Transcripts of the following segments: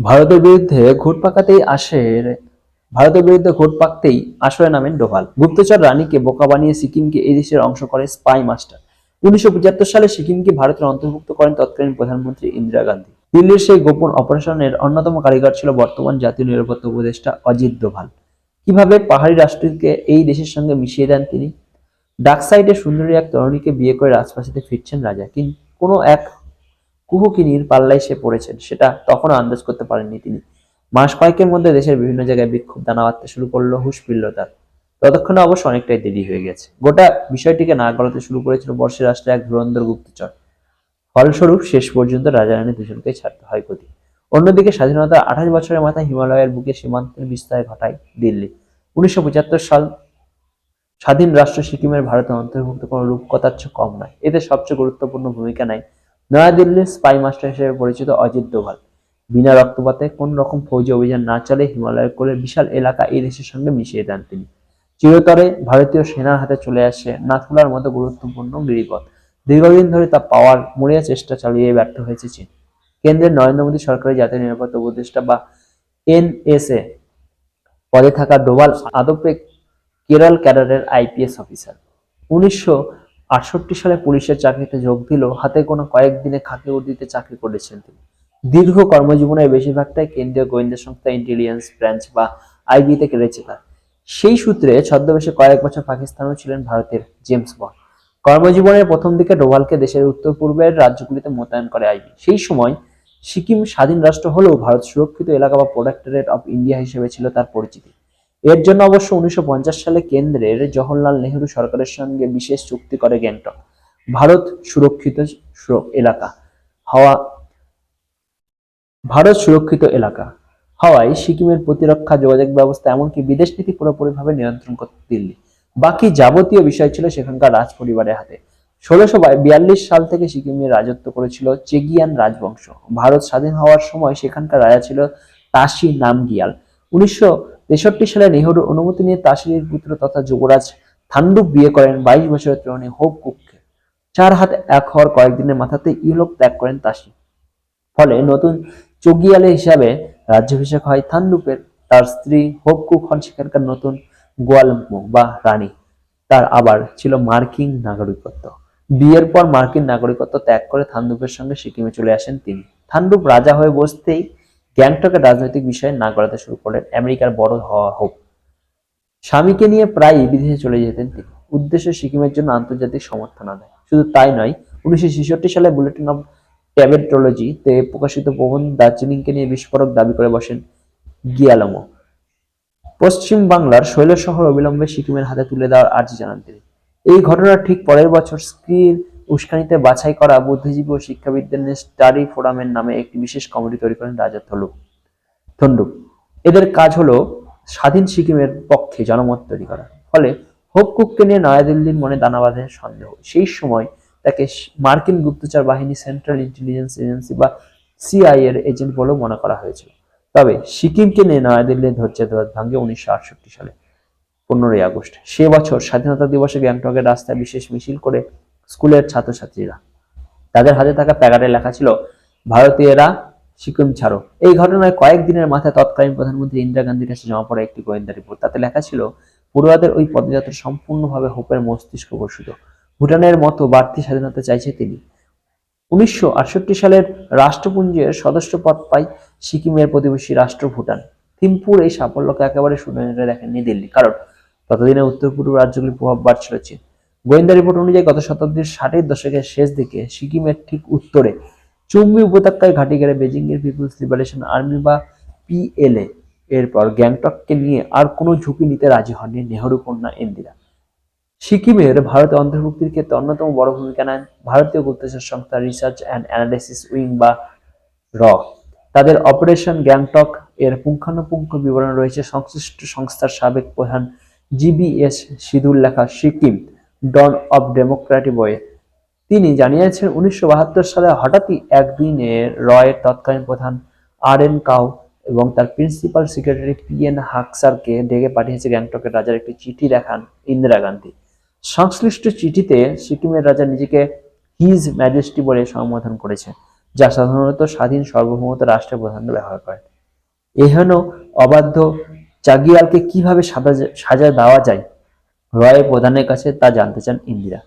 ভারতের বিরুদ্ধে ঘুট পাকাতেই আসের ভারতের বিরুদ্ধে ঘুট পাকতেই আসরে নামেন ডোভাল। গুপ্তচর রানীকে বোকা বানিয়ে সিকিমকে এই দেশের অংশ করে স্পাই মাস্টার। উনিশশো পঁচাত্তর সালে সিকিমকে ভারতের অন্তর্ভুক্ত করেন তৎকালীন প্রধানমন্ত্রী ইন্দিরা গান্ধী। দিল্লির সেই গোপন অপারেশনের অন্যতম কারিগর ছিল বর্তমান জাতীয় নিরাপত্তা উপদেষ্টা অজিত ডোভাল। কীভাবে পাহাড়ি রাষ্ট্রকে এই দেশের সঙ্গে মিশিয়ে দেন তিনি? ডাক সাইডে সুন্দরী এক তরুণীকে বিয়ে করে রাজপ্রাসাদে ফিরছেন রাজা, কিন্তু কোনো এক কুহুকিনীর পাল্লায় সে পড়েছেন, সেটা তখনও আন্দাজ করতে পারেননি তিনি। মাস কয়েকের মধ্যে দেশের বিভিন্ন জায়গায় বিক্ষোভ দানা বাঁধতে শুরু করল, হুশ ফিরল ততক্ষণে অবশ্য অনেকটাই দেরি হয়ে গেছে। গোটা বিষয়টিকে না গলাতে শুরু করেছিল বর্ষের রাষ্ট্রে এক ধুরন্ধর গুপ্তচর। ফলস্বরূপ শেষ পর্যন্ত রাজা রানী দুজনকেই ছাড়তে হয় গতি। অন্যদিকে স্বাধীনতার আঠাশ বছরের মাথায় হিমালয়ের বুকে সীমান্তের বিস্তার ঘটায় দিল্লি। উনিশশো পঁচাত্তর সাল স্বাধীন রাষ্ট্র সিকিমের ভারতে অন্তর্ভুক্ত কোনো রূপকথার চেয়ে কম নয়। এতে সবচেয়ে গুরুত্বপূর্ণ ভূমিকা নেয় নয়াদিল্লির স্পাই মাস্টার হিসেবে পরিচিত অজিত ডোভাল বিনা রক্তপাতে কোন রকম ফৌজি অভিযান না চালে হিমালয়ের কোলের বিশাল এলাকা এই দেশের সঙ্গে মিশিয়ে দেন তিনি। চিরতরে ভারতীয় সেনার হাতে চলে আসে নাথুলার মতো গুরুত্বপূর্ণ গিরিপথ। দীর্ঘদিন ধরে তা পাওয়ার মরিয়া চেষ্টা চালিয়ে ব্যর্থ হয়েছে চীন। কেন্দ্রের নরেন্দ্র মোদী সরকারের জাতীয় নিরাপত্তা উপদেষ্টা বা এনএসএ পদে থাকা ডোভাল আদপে কেরল ক্যাডারের আইপিএস অফিসার। উনিশশো আটষট্টি সালে পুলিশের চাকরিতে যোগ দিল হাতে কোনো কয়েকদিনে খাকি উর্দিতে চাকরি করেছেন তিনি। দীর্ঘ কর্মজীবনের বেশিরভাগটাই কেন্দ্রীয় গোয়েন্দা সংস্থা ইন্টেলিজেন্স ব্রাঞ্চ বা আইবিতে কেটেছে তার। সেই সূত্রে ছদ্মবেশে কয়েক বছর পাকিস্তানেও ছিলেন ভারতের জেমস বন্ড কর্মজীবনের প্রথম দিকে ডোভালকে দেশের উত্তর পূর্বের রাজ্যগুলিতে মোতায়েন করে আইবি সেই সময় সিকিম স্বাধীন রাষ্ট্র হলেও ভারত সুরক্ষিত এলাকা বা প্রোটেক্টরেট অফ ইন্ডিয়া হিসেবে ছিল তার পরিচিতি। এর জন্য অবশ্য উনিশশো পঞ্চাশ সালে কেন্দ্রের জওহরলাল নেহরু সরকারের সঙ্গে বিশেষ চুক্তি করে গ্যাংটক। ভারত সুরক্ষিত এলাকা। হওয়া, ভারত সুরক্ষিত এলাকা। হওয়ায় সিকিমের প্রতিরক্ষা যোগাযোগ ব্যবস্থা এমনকি বিদেশ নীতি পুরোপুরিভাবে নিয়ন্ত্রণ করতে দিল্লি। বাকি যাবতীয় বিষয় ছিল সেখানকার রাজ পরিবারের হাতে। ষোলোশো বিয়াল্লিশ সাল থেকে সিকিমে রাজত্ব করেছিল চেগিয়ান রাজবংশ। ভারত স্বাধীন হওয়ার সময় সেখানকার রাজা ছিল তাসি নামগিয়াল। উনিশশো তেষট্টি সালে নেহরুর অনুমতি নিয়ে তাসির পুত্র তথা যুবরাজ থান্ডুপ বিয়ে করেন বাইশ বছরের তরুণী হোপ কুককে চার হাত এক হওয়ার কয়েকদিনের মাথাতে ইউরোপ ত্যাগ করেন তাসি ফলে নতুন চগিয়ালে হিসাবে রাজ্যাভিষেক হয় থান্ডুপের তার স্ত্রী হোপ কুক হন সেখানকার নতুন গোয়ালম্পু বা রানী। তার আবার ছিল মার্কিন নাগরিকত্ব। বিয়ের পর মার্কিন নাগরিকত্ব ত্যাগ করে থান্ডুপের সঙ্গে সিকিমে চলে আসেন তিনি। থান্ডুপ রাজা হয়ে বসতেই গ্যাংটকের রাজনৈতিক বিষয়ে না গড়াতে শুরু করলেন আমেরিকার বড় হওয়া হোপ। স্বামীকে নিয়ে প্রায়ই বিদেশে চলে যেতেন তিনি। উদ্দেশ্য সিকিমের জন্য আন্তর্জাতিক সমর্থন আদায়। শুধু তাই নয়, উনিশশো সালে বুলেটিন অফ ট্যাবেট্রোলজিতে প্রকাশিত প্রবন্ধ দার্জিলিংকে নিয়ে বিস্ফোরক দাবি করে বসেন গিয়ালমো। পশ্চিম বাংলার শৈল শহর অবিলম্বে সিকিমের হাতে তুলে দেওয়ার আর্জি জানান তিনি। এই ঘটনার ঠিক পরের বছর স্ক্রিন উস্কানিতে বাছাই করা বুদ্ধিজীবী ও শিক্ষাবিদদের নিয়ে স্টাডি ফোরামের নামে একটি বিশেষ কমিটি তৈরি করেন রাজা থলুক থন্ডুপ এদের কাজ হলো স্বাধীন সিকিমের পক্ষে জনমত তৈরি করা। ফলে হোপ কুককে নিয়ে নয়াদিল্লির মনে দানা বাঁধে সন্দেহ। সেই সময় তাকে মার্কিন গুপ্তচর বাহিনী সেন্ট্রাল ইন্টেলিজেন্স এজেন্সি বা সিআই এর এজেন্ট বলেও মনে করা হয়েছিল। তবে সিকিমকে নিয়ে নয়াদিল্লির ধৈর্যবাদ ভাঙ্গে উনিশশো আটষট্টি সালে, পনেরোই আগস্ট। সে বছর স্বাধীনতা দিবসে গ্যাংটকের রাস্তায় বিশেষ মিছিল করে স্কুলের ছাত্রছাত্রীরা। তাদের হাতে থাকা প্যাকারে লেখা ছিল, ভারতীয়রা সিকিম ছাড়ো। এই ঘটনায় কয়েকদিনের মাথায় তৎকালীন প্রধানমন্ত্রী ইন্দিরা গান্ধীর কাছে জমা পড়া একটি গোয়েন্দা রিপোর্ট। তাতে লেখা ছিল, পড়ুয়াদের ওই পদযাত্রা সম্পূর্ণভাবে হোপের মস্তিষ্ক বসিত ভুটানের মতো বাড়তি স্বাধীনতা চাইছে তিনি। উনিশশো আটষট্টি সালের রাষ্ট্রপুঞ্জের সদস্য পদ পায় সিকিমের প্রতিবেশী রাষ্ট্র ভুটান। থিম্পুর এই সাফল্যকে একেবারে শুনে দেখেননি দিল্লি। কারণ ততদিনে উত্তর পূর্ব রাজ্যগুলির প্রভাব বাড়ছিল চীন। গোয়েন্দা রিপোর্ট অনুযায়ী গত শতাব্দীর ষাটের দশকের শেষ দিকে সিকিমের ঠিক উত্তরে চুম্বি উপত্যকায় ঘাঁটি গেড়ে বেজিং এর পিপুলস লিবারেশন আর্মি বা পিএলএ এরপর গ্যাংটককে নিয়ে আর কোনো ঝুঁকি নিতে রাজি হননি নেহরু, কন্যা, ইন্দিরা। সিকিমের ভারতে অন্তর্ভুক্তির ক্ষেত্রে অন্যতম বড় ভূমিকা নেন ভারতীয় গুপ্তচর সংস্থা রিসার্চ অ্যান্ড অ্যানালাইসিস উইং বা র। তাদের অপারেশন গ্যাংটক এর পুঙ্খানুপুঙ্খ বিবরণ রয়েছে। সংশ্লিষ্ট সংস্থার সাবেক প্রধান জিবিএস সিধুর লেখা সিকিম। ডন অব ডেমোক্রেটিক বয়ে তিনি জানিয়েছেন উনিশশো বাহাত্তর সালে হঠাৎই একদিনে রয়ের তৎকালীন প্রধান আর এন কাউ এবং তার প্রিন্সিপাল সেক্রেটারি পি এন হাকসারকে ডেকে পাঠিয়েছে গ্যাংটকের রাজার একটি চিঠি দেখান ইন্দিরা গান্ধী। সংশ্লিষ্ট চিঠিতে সিকিমের রাজা নিজেকে হিজ ম্যাজেস্টি বলে সম্বোধন করেছে, যা সাধারণত স্বাধীন সার্বভৌমত্ব রাষ্ট্রের প্রধান ব্যবহার করেন। এহেন অবাধ্য চাগিয়ালকে কীভাবে সাজা দেওয়া যায়? রয় প্রধানের কাছে তা জানতে চান ইন্দিরা।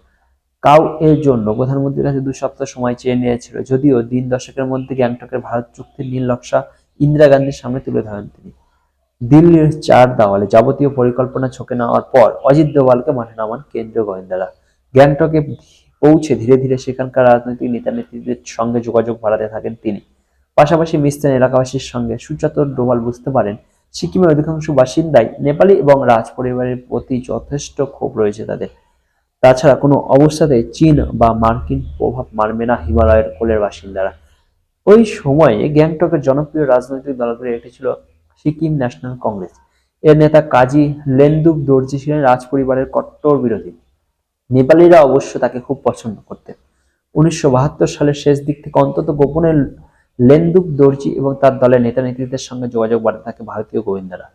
কাউ এর জন্য প্রধানমন্ত্রীর কাছে দু সপ্তাহ সময় চেয়ে নিয়েছিল, যদিও দিন দশকের মধ্যে গ্যাংটকের ভারত চুক্তির নীল নকশা ইন্দিরা গান্ধীর সামনে তুলে ধরেন তিনি। দিল্লির চার দেওয়ালে যাবতীয় পরিকল্পনা ছকে নেওয়ার পর অজিত দোভালকে মাঠে নামান কেন্দ্রীয় গোয়েন্দারা। গ্যাংটকে পৌঁছে ধীরে ধীরে সেখানকার রাজনৈতিক নেতা নেত্রীদের সঙ্গে যোগাযোগ বাড়াতে থাকেন তিনি। পাশাপাশি মিস্তেন এলাকাবাসীর সঙ্গে সুচাতর ডোভাল বুঝতে পারেন সিকিমের অধিকাংশ বাসিন্দাই নেপালি এবং রাজ পরিবারের প্রতি যথেষ্ট ক্ষোভ রয়েছে তাদের। তাছাড়া কোনো অবস্থাতে চীন বা মার্কিন প্রভাব মারবে না হিমালয়ের কোলের বাসিন্দারা। ওই সময়ে গ্যাংটকের জনপ্রিয় রাজনৈতিক দলগুলি একটি ছিল সিকিম ন্যাশনাল কংগ্রেস। এর নেতা কাজী লেন্দুক দর্জি ছিলেন রাজ পরিবারের কট্টর বিরোধী। নেপালিরা অবশ্য তাকে খুব পছন্দ করতেন। উনিশশো বাহাত্তর সালের শেষ দিক থেকে অন্তত গোপনে লেন্দুক দর্জি এবং তার দলের নেতা নেত্রীদের সঙ্গে যোগাযোগ বাড়াতে থাকে ভারতীয় গোয়েন্দারা।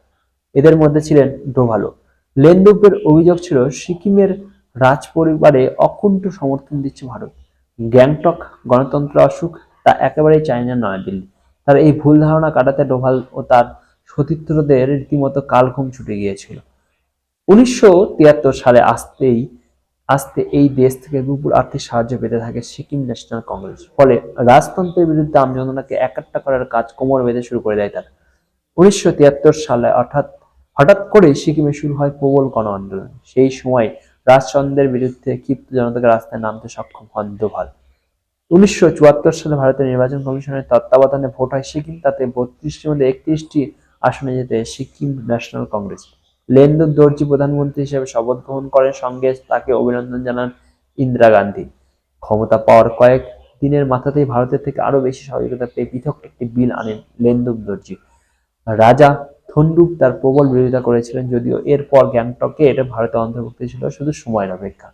এদের মধ্যে ছিলেন ডোভালো। লেন্দুকের অভিযোগ ছিল, সিকিমের রাজ পরিবারে অকুণ্ঠ সমর্থন দিচ্ছে ভারত। গ্যাংটক গণতন্ত্র অসুখ তা একেবারেই চায় না নয়াদিল্লি। তার এই ভুল ধারণা কাটাতে ডোভাল ও তার সতীর্থদের রীতিমতো কালঘুম ছুটে গিয়েছিল। উনিশশো তিয়াত্তর সালে আসতেই আসতে এই দেশ থেকে বিপুল আর্থিক সাহায্য পেতে থাকে সিকিম ন্যাশনাল কংগ্রেস। ফলে রাজতন্ত্রের বিরুদ্ধে আমজনতাকে একাট্টা করার কাজ কোমর বেঁধে শুরু করে দেয় তারা। উনিশশো তিয়াত্তর সালে অর্থাৎ হঠাৎ করে সিকিমে শুরু হয় প্রবল গণ আন্দোলন সেই সময় রাজচন্দ্রের বিরুদ্ধে ক্ষিপ্ত জনতাকে রাস্তায় নামতে সক্ষম হন দোভাল। উনিশশো চুয়াত্তর সালে ভারতের নির্বাচন কমিশনের তত্ত্বাবধানে ভোট হয় সিকিম, তাতে বত্রিশটির মধ্যে একত্রিশটি আসনে যেতে সিকিম ন্যাশনাল কংগ্রেস। লেন্দুক দর্জি প্রধানমন্ত্রী হিসেবে শপথ গ্রহণ করেন। সঙ্গে তাকে অভিনন্দন জানান ইন্দিরা গান্ধী। ক্ষমতা পাওয়ার কয়েক দিনের মাথাতেই ভারতের থেকে আরও বেশি সহযোগিতা পেয়ে পৃথক একটি বিল আনেন লেন্দুক দর্জি। রাজা থন্ডুপ তার প্রবল বিরোধিতা করেছিলেন, যদিও এরপর গ্যাংটকে এটা ভারতে অন্তর্ভুক্ত ছিল শুধু সময়ের অপেক্ষা।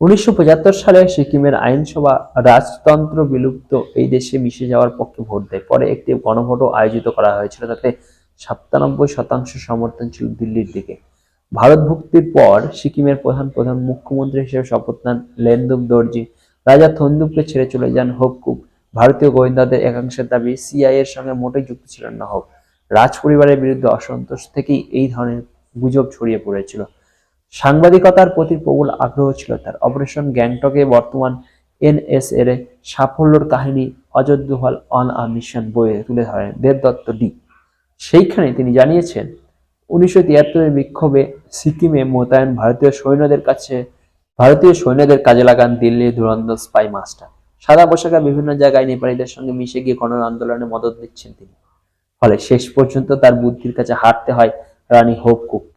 উনিশশো পঁচাত্তর সালে সিকিমের আইনসভা রাজতন্ত্র বিলুপ্ত এই দেশে মিশে যাওয়ার পক্ষে ভোট দেয়। পরে একটি গণভোটও আয়োজিত করা হয়েছিল, তাতে সাতানব্বই শতাংশ সমর্থন ছিল দিল্লির দিকে। ভারত ভুক্তির পর সিকিমের প্রধান প্রধান মুখ্যমন্ত্রী হিসেবে শপথ নেন লেন্দুক দর্জি। রাজা থন্দুপকে ছেড়ে চলে যান হোপকুপ ভারতীয় গোয়েন্দাদের একাংশের দাবি সিআই এর সঙ্গে মোটেই যুক্ত ছিলেন না হোপ রাজ পরিবারের বিরুদ্ধে অসন্তোষ থেকেই এই ধরনের গুজব ছড়িয়ে পড়েছিল। সাংবাদিকতার প্রতি প্রবল আগ্রহ ছিল তার। অপারেশন গ্যাংটকে বর্তমান এনএসএর সাফল্যর কাহিনী অযোধ্য হল অন আ মিশন বইয়ে তুলে ধরেন দেবদত্ত ডি। সেইখানে তিনি জানিয়েছেন, উনিশশো তিয়াত্তরের বিক্ষোভে সিকিমে মোতায়েন ভারতীয় সৈন্যদের কাছে, ভারতীয় সৈন্যদের কাজে লাগান দিল্লির দুরন্ত স্পাই মাস্টার সাদা পোশাকে বিভিন্ন জায়গায় নেপালিদের সঙ্গে মিশে গিয়ে গণ আন্দোলনে মদত দিচ্ছেন তিনি। ফলে শেষ পর্যন্ত তার বুদ্ধির কাছে হারতে হয় রানী হোপ কুককে